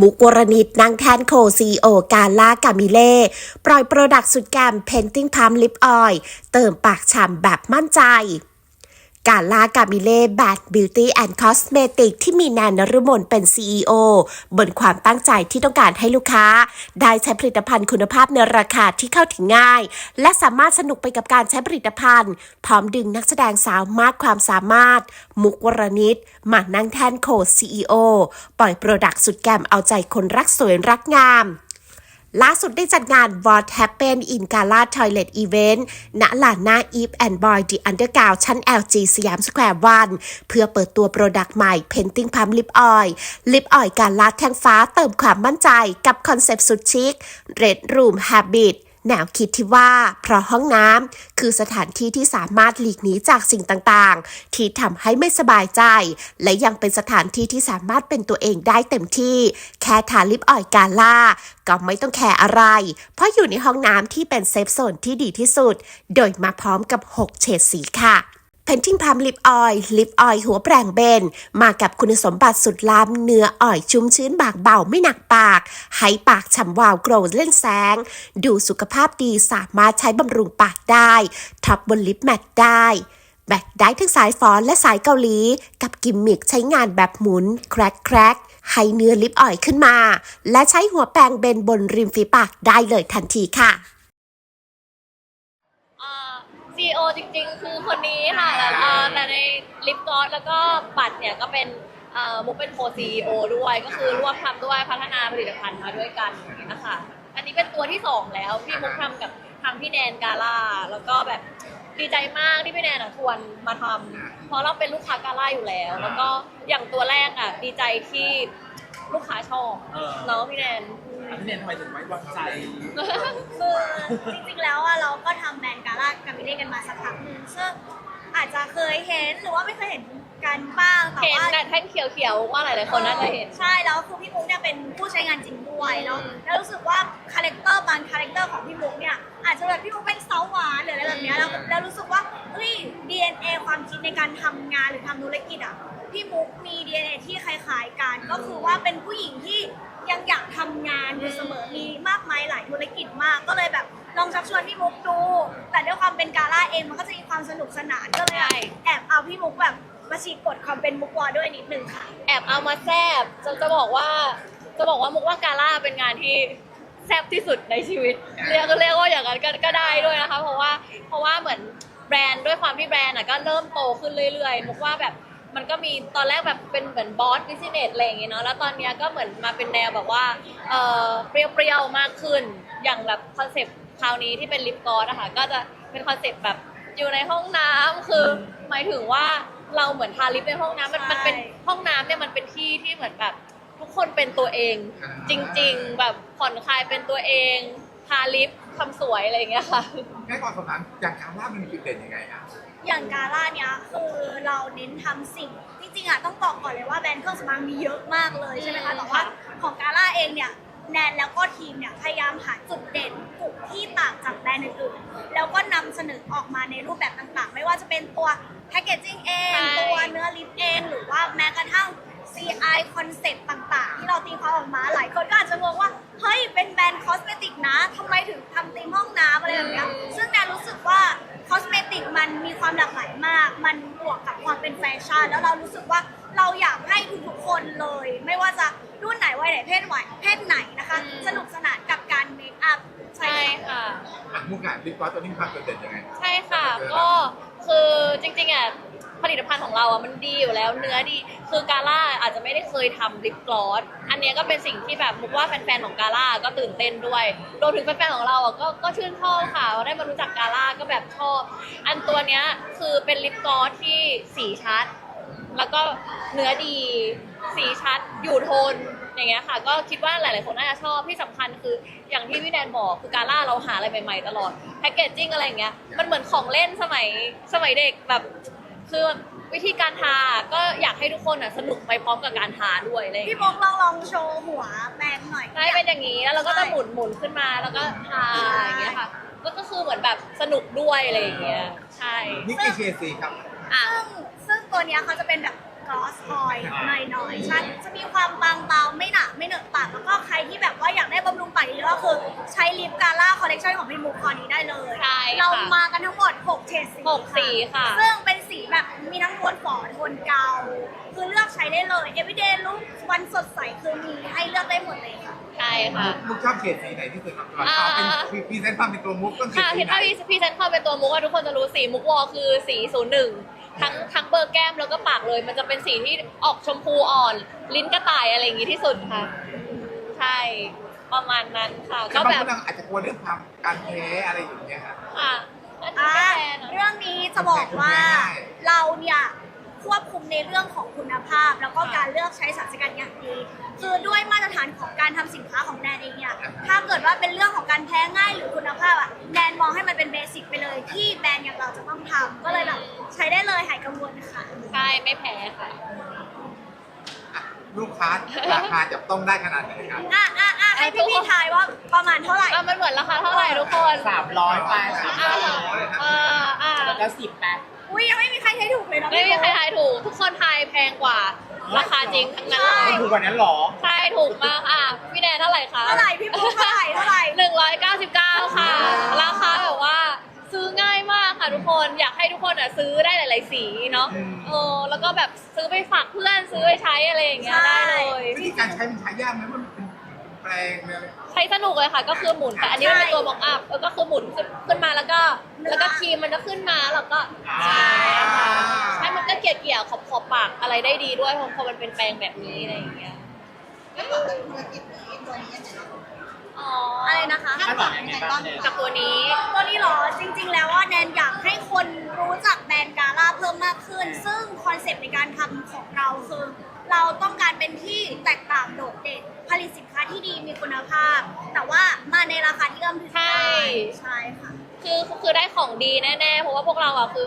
มุกวรณิตนางแทนโคซีโอกาล่ากามิเล่ ปล่อยโปรดักต์สุดแกมเพนติ้งพัมลิปออยเติมปากฉ่ำแบบมั่นใจ กาลากามิเล่แบดบิวตี้แอนด์คอสเมติกที่มีแนนนรุมนเป็น CEO บนความตั้งใจที่ต้องการให้ลูกค้า ได้ใช้ผลิตภัณฑ์คุณภาพในราคาที่เข้าถึงง่าย และสามารถสนุกไปกับการใช้ผลิตภัณฑ์ พร้อมดึงนักแสดงสาวมากความสามารถ มุกวรณิตมานั่งแทนโค CEO ปล่อยโปรดักต์สุดแกมเอาใจคนรักสวยรักงาม ล่าสุดได้จัดงาน What Happened in Gala Toilet Event ณลานหน้า Eve and Boy The Underground ชั้น LG สยามสแควร์วันเพื่อเปิดตัวโปรดักต์ใหม่ Painting Pump Lip Oil Lip Oil การลาดแท่งฟ้าเติมความมั่นใจกับคอนเซปต์สุดชิค Red Room Habit แนวคิดที่ว่า เพราะห้องน้ำคือสถานที่ที่สามารถหลีกหนีจากสิ่งต่างๆ ที่ทำให้ไม่สบายใจ และยังเป็นสถานที่ที่สามารถเป็นตัวเองได้เต็มที่ แค่ทาลิปออยกาล่า ก็ไม่ต้องแคร์อะไร เพราะอยู่ในห้องน้ำที่เป็นเซฟโซนที่ดีที่สุด โดยมาพร้อมกับ 6 เฉดสีค่ะ Painting Palm Lip Oil Lip Oil หัวแปรงเบน มากับคุณสมบัติสุดล้ำเนื้ออ่อยชุ่มชื้นบากเบาไม่หนักปาก ให้ปากฉ่ำวาวโกรวเล่นแสง ดูสุขภาพดีสามารถใช้บำรุงปากได้ท็อปบนลิปแมทได้แบตได้ทั้งสายฟอนและสายเกาหลี กับกิมมิกใช้งานแบบหมุน แครกแครกให้เนื้อลิปอ่อยขึ้นมา และใช้หัวแปรงเบนบนริมฝีปากได้เลยทันทีค่ะ ซีโอจริงๆ คือคนนี้ค่ะแต่เอ่อแต่ในลิปกลอสแล้วก็บัตรเนี่ยก็เป็นเอ่อมุกเป็นโคซีโอด้วย ก็คือร่วมทำด้วยพัฒนาผลิตภัณฑ์มาด้วยกันอย่างนี้นะคะ อันนี้เป็นตัวที่สองแล้วพี่มุกทำกับทางพี่แนนกาล่าแล้วก็แบบดีใจมากที่พี่แนนอะชวนมาทำเพราะเราเป็นลูกค้ากาล่าอยู่แล้ว แล้วก็อย่างตัวแรกอะดีใจที่ลูกค้าชอบเออ เนาะพี่แนน พี่เนนทำไมถึงไว้วางใจ คือจริงๆ แล้วอะเราก็ทำแบรนด์กาล่ากับมิเล่กันมาสักพักหนึ่งซึ่งอาจจะเคยเห็นหรือว่าไม่เคยเห็นกันบ้างแต่เห็นว่า แต่แท่งเขียวๆว่าหลายๆคนน่าจะเห็น ใช่แล้วคือพี่มุกเนี่ยเป็นผู้ใช้งานจริงด้วยเนาะแล้วรู้สึกว่าคาแรคเตอร์บางคาแรคเตอร์ของพี่มุกเนี่ยอาจจะแบบพี่มุกเป็นเซาหวานหรืออะไรแบบเนี้ยแล้วแล้วรู้สึกว่าเฮ้ย DNA ความคิดในการทำงานหรือทำธุรกิจอะพี่มุกมี DNA ที่คล้ายๆกัน ก็คือว่าเป็นผู้หญิงที่ ยังอยากทำงานอยู่เสมอมีมากมายหลายธุรกิจมาก ก็เลยแบบลองชักชวนพี่มุกดู แต่ด้วยความเป็นกาล่าเองมันก็จะมีความสนุกสนานก็เลยใช่ แอบเอาพี่มุกแบบมาฉีกกฎความเป็นมุกวอด้วยนิดนึงค่ะ แอบเอามาแซบจะจะบอกว่า จะบอกว่ามุกว่ากาล่าเป็นงานที่แซบที่สุดในชีวิต เรียกเรียกว่าอย่างนั้นก็ก็ได้ด้วยนะคะ เพราะว่าเพราะว่าเหมือนแบรนด์ด้วยความที่แบรนด์อะก็เริ่มโตขึ้นเรื่อยๆมุกว่าแบบ มันก็มีตอนแรกแบบเป็นเหมือนบอสบิสเนสอะไรอย่างเงี้ยเนาะแล้วตอนเนี้ยก็เหมือนมาเป็นแนวแบบว่าเออเปรี้ยวๆมากขึ้น อย่างแบบคอนเซปต์คราวนี้ที่เป็นลิปกลอสอะค่ะก็จะเป็นคอนเซปต์แบบอยู่ในห้องน้ำคือหมายถึงว่าเราเหมือนทาลิปในห้องน้ำมันมันเป็นใช่ ห้องน้ำเนี่ยมันเป็นที่ที่เหมือนแบบทุกคนเป็นตัวเอง จริง ๆ แบบผ่อนคลายเป็นตัวเองทาลิป ทำสวยอะไรอย่างเงี้ยค่ะ ง่ายกว่าคำนั้นอย่างคาร่ามันมีจุดเด่นยังไงอะอย่างกาล่าเนี้ยคือเราเน้นทำสิ่งจริงๆอะต้องบอกก่อนเลยว่าแบรนด์เครื่องสำอางมีเยอะมากเลยใช่ไหมอืคะมแต่ว่าค่ะของกาล่าเองเนี่ยแนนแล้วก็ทีมเนี่ยพยายามหาจุดเด่นกลุ่มที่ต่างจากแบรนด์อื่นๆแล้วก็นำเสนอออกมาในรูปแบบต่างๆ ไม่ว่าจะเป็นตัวแพคเกจจิ้งเอง ใช่ ตัวเนื้อลิปเอง หรือว่าแม้กระทั่ง CI คอนเซ็ปต์ต่างๆ ที่เราตีความออกมาหลายคนก็อาจจะงงว่า เฮ้ย เป็นแบรนด์คอสเมติกนะทำไมถึงทำธีมห้องน้ำอะไรแบบเนี้ยซึ่งแนนรู้สึกว่าคอสเมติกมันมีความหลากหลายมาก มันบวกกับความเป็นแฟชั่น แล้วเรารู้สึกว่าเราอยากให้ทุกๆคนเลย ไม่ว่าจะรุ่นไหนวัยไหนเพศไหนเพศไหนนะคะอืมสนุกสนานกับการเมคอัพใช่ใช่ค่ะค่ะอะ มุกงานลิปกลอสตัวนี้มีความโดดเด่นยังไง ใช่ค่ะ ก็คือจริงๆอะ ผลิตภัณฑ์ของเราอะมันดีอยู่แล้วเนื้อดี คือกาล่าอาจจะไม่ได้เคยทำลิปกลอสอันเนี้ยก็เป็นสิ่งที่แบบมุกว่าแฟนๆของกาล่าก็ตื่นเต้นด้วยรวมถึงแฟนๆของเราอะก็ก็ชื่นชอบค่ะได้มารู้จักกาล่าก็แบบชอบ อันตัวเนี้ยคือเป็นลิปกลอสที่สีชัด แล้วก็เนื้อดี สีชัด อยู่โทน อย่างเงี้ยค่ะ ก็คิดว่าหลาย ๆ คนน่าจะชอบ ที่สำคัญคืออย่างที่พี่แดนบอก คือการล่าเราหาอะไรใหม่ ๆ ตลอด แพคเกจจิ้งอะไรอย่างเงี้ย มันเหมือนของเล่นสมัยสมัยเด็กแบบ คือวิธีการทาก็อยากให้ทุกคนอะสนุกไปพร้อมกับการทาด้วยอะไรอย่างพี่เงี้ยโมกลองลองโชว์หัวแบรนด์หน่อย ใช่เป็นอย่างนี้แล้วเราก็จะหมุนหมุนขึ้นมาแล้วก็ทาอย่างเงี้ยค่ะก็ก็คือเหมือนแบบสนุกด้วยอะไรอย่างเงี้ยใช่นี่คือเชซีครับ อะ ซึ่งซึ่งตัวเนี้ยเขาจะเป็นแบบก ลอสออยหน่อยๆใช่จะมีความบางเบาไม่หนาไม่เหนอะปากแล้วก็ใครที่แบบว่าอยากได้บำรุงปากเยอะๆก็คือใช้ลิปกาล่าคอลเลคชันของพี่มุกคอนี้ได้เลย ใช่ค่ะเรามากันทั้งหมด6เฉดสีหกสีค่ะซึ่งเป็นสีแบบมีทั้งโทนฝอโทนเกา คือเลือกใช้ได้เลย everyday look วันสดใสคือมีให้เลือกได้หมดเลยค่ะ ใช่ค่ะ มุกชอบเฉดสีไหนที่สุดครับอ่าเอาเป็นพรีเซนต์ความเป็นตัวมุกต้องเฉดค่ะสีเห็นไหน ถ้าพี่พี่เซนเข้าเป็นตัวมุกอะทุกคนจะรู้สีมุกวอลคือสีศูนย์หนึ่ง ทั้งทั้งเบอร์แก้มแล้วก็ปากเลย มันจะเป็นสีที่ออกชมพูอ่อน ลิ้นกระต่ายอะไรอย่างงี้ที่สุดค่ะ ใช่ประมาณนั้นค่ะแต่ก็บางแบคบนอาจจะกลัวเรื่องความการแพ้อะไรอย่างเงี้ยครับอะอันนี้อะก็แทนอะ เรื่องนี้จะบอกว่าเราเนี่ย ควบคุมในเรื่องของคุณภาพ แล้วก็การเลือกใช้สารสกัดอย่างดีคือด้วยมาตรฐานของการทำสินค้าของแนนเองเนี่ยถ้าเกิดว่าเป็นเรื่องของการแพ้ง่ายหรือคุณภาพอะแนนมองให้มันเป็นเบสิกไปเลย ที่แบรนด์อย่างเราจะต้องทำก็เลยแบบใช้ได้เลยหายกังวลค่ะใช่ไม่แพ้ค่ะอะลูกค้าราคาจับต้องได้ขนาดไหนครับอะอะอะให้พี่พี่ๆทายว่าประมาณเท่าไหร่อะมันเหมือนราคาเท่าไหร่ทุกคนสามร้อยไปสามอ่าร้อยอ่าอ่าแล้วก็สิบแปด อุ้ยยังไม่มีใครใช้ถูกเลยเนาะไม่มีใครทายถูก ทุกคนทายแพงกว่า ราคาจริงทั้งนั้นเลใช่ยถูกกว่านั้นเหรอ ใช่ถูกมากอะพี่แดนเท่าไหร่คะ เท่าไหร่พี่ปุ๊กเท่าไหร่เท่าไหร่หนึ่งร้อยเก้าสิบเก้าค่ะ ราคาแบบว่าซื้อง่ายมากค่ะทุกคนอยากให้ทุกคนอะซื้อได้หลาย ๆ สีเนาะอืมเออแล้วก็แบบซื้อไปฝากเพื่อนซื้อไปใช้อะไรอย่างเงี้ยใช่ได้เลย วิธีการใช้มันใช้ยากไหมมันเป็น แปลงเลย ใช้สนุกเลยค่ะ ก็คือหมุนแต่อันนี้มันเป็นตัวบอกอัพก็คือหมุนขึ้นขึ้นมาแล้วก็ แล้วก็ครีมมันจะขึ้นมาแล้วก็อ่าใช่ค่ะใช่มันก็เกี่ยเกี่ยขอบขอบปากอะไรได้ดีด้วยเพราะพอมันเป็นแปรงแบบนี้อะไรอย่างเงี้ยอ๋อออะไรนะคะ คาดหวังยังไงบ้างเนี่ย กับตัวนี้ตัวนี้เหรอจริง ๆ แล้วว่าแนนอยากให้คนรู้จักแบรนด์กาล่าเพิ่มมากขึ้น ซึ่งคอนเซปต์ในการทำของเราคือ เราต้องการเป็นที่แตกต่างโดดเด่นผ ลิตสินค้าที่ดีมีคุณภาพ แต่ว่ามาในราคาที่เอื้อมถึงใช่ได้ใช่ค่ะ คือคือได้ของดีแน่ๆ เพราะว่าพวกเราอะคือ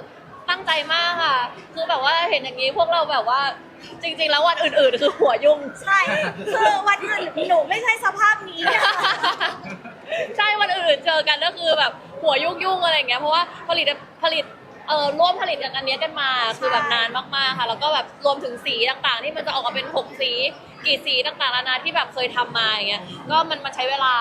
ตั้งใจมากค่ะ คือแบบว่าเห็นอย่างนี้พวกเราแบบว่าจริง ๆ แล้ววันอื่น ๆ คือหัวยุ่ง ใช่คือวันอื่นหนูไม่ใช่สภาพนี้ใช่วันอื่นๆเจอกันก็คือแบบหัวยุ่งๆอะไรอย่างเงี้ยเพราะว่าผลิตผลิต เอ่อร่วมผลิตกันอันเนี้ยกันมาคือแบบนานมากๆค่ะ แล้วก็แบบรวมถึงสีต่างๆ ที่มันจะออกมาเป็นหกสี กี่สีต่างๆนานาที่แบบเคยทำมาอย่างเงี้ยก็มันมันใช้เวลา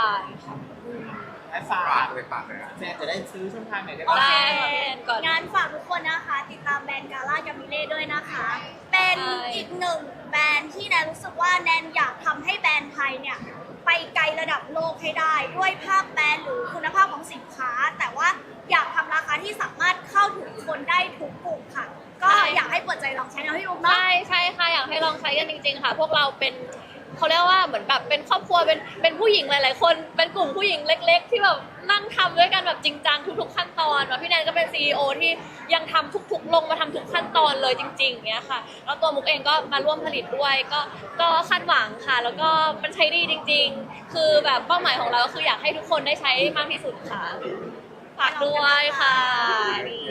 และฝาปากกเลยปากเลยอะแม่จะได้ซื้อช่องทางไหนได้โอบ้างเคได้ก่อน งานฝากทุกคนนะคะ ติดตามแบรนด์กาล่ากามิเล่ด้วยนะคะ เป็นใช่ อีกหนึ่งแบรนด์ที่แนนรู้สึกว่าแนนอยากทำให้แบรนด์ไทยเนี่ย ไปไกลระดับโลกให้ได้ ด้วยภาพแบรนด์หรือคุณภาพของสินค้า แต่ว่าอยากทำรา นะพี่บุ๊กเนาะ ใช่ใช่ค่ะอยากให้ลองใช้กันจริง ๆ ค่ะ พวกเราเป็นเขาเรียกว่าเหมือนแบบเป็นครอบครัวเป็นเป็นผู้หญิงหลาย ๆ คน เป็นกลุ่มผู้หญิงเล็ก ๆ ที่แบบนั่งทำด้วยกันแบบจริงจังทุก ๆ ขั้นตอนแบบพี่แนนก็เป็นซีอที่ยังทำทุก ๆ ลงมาทำทุกขั้นตอนเลยจริง ๆเนี้ยค่ะแล้วตัวมุกเองก็มาร่วมผลิตด้วยก็ก็คาดหวังค่ะ แล้วก็มันใช้ดีจริง ๆ คือแบบเป้าหมายของเราก็คืออยากให้ทุกคนได้ใช้มากที่สุดค่ะฝากด้วยค่ะนี่